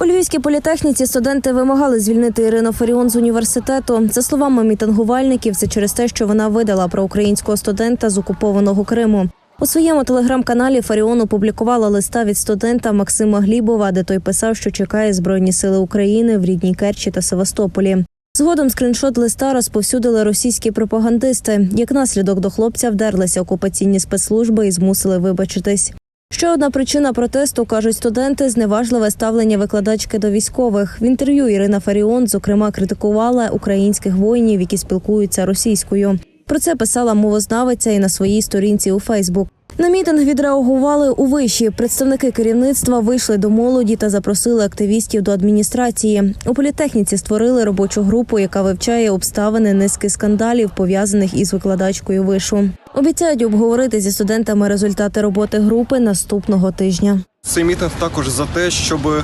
У Львівській політехніці студенти вимагали звільнити Ірину Фаріон з університету. За словами мітингувальників, це через те, що вона видала про українського студента з окупованого Криму. У своєму телеграм-каналі Фаріон опублікувала листа від студента Максима Глібова, де той писав, що чекає збройні сили України в рідній Керчі та Севастополі. Згодом скріншот листа розповсюдили російські пропагандисти. Як наслідок до хлопця вдерлися окупаційні спецслужби і змусили вибачитись. Ще одна причина протесту кажуть студенти зневажливе ставлення викладачки до військових. В інтерв'ю Ірина Фаріон, зокрема, критикувала українських воїнів, які спілкуються російською. Про це писала мовознавиця і на своїй сторінці у Фейсбук. На мітинг відреагували у виші. Представники керівництва вийшли до молоді та запросили активістів до адміністрації. У політехніці створили робочу групу, яка вивчає обставини низки скандалів, пов'язаних із викладачкою вишу. Обіцяють обговорити зі студентами результати роботи групи наступного тижня. Цей мітинг також за те, щоб е,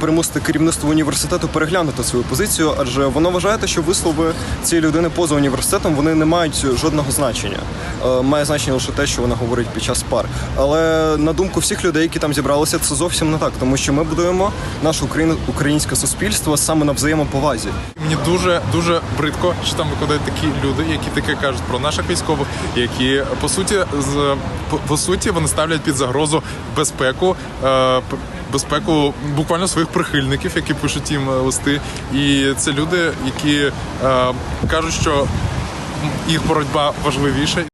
примусити керівництво університету переглянути свою позицію, адже воно вважає, що вислови цієї людини поза університетом вони не мають жодного значення. Е, Має значення лише те, що вона говорить під час пар. Але на думку всіх людей, які там зібралися, це зовсім не так, тому що ми будуємо наше українське суспільство саме на взаємоповазі. Мені дуже дуже бридко, що там викладають такі люди, які таке кажуть про наших військових, які по суті з по, по суті вони ставлять під загрозу безпеку. Е, Безпеку буквально своїх прихильників, які пишуть їм е, листи, і це люди, які е, кажуть, що їх боротьба важливіша.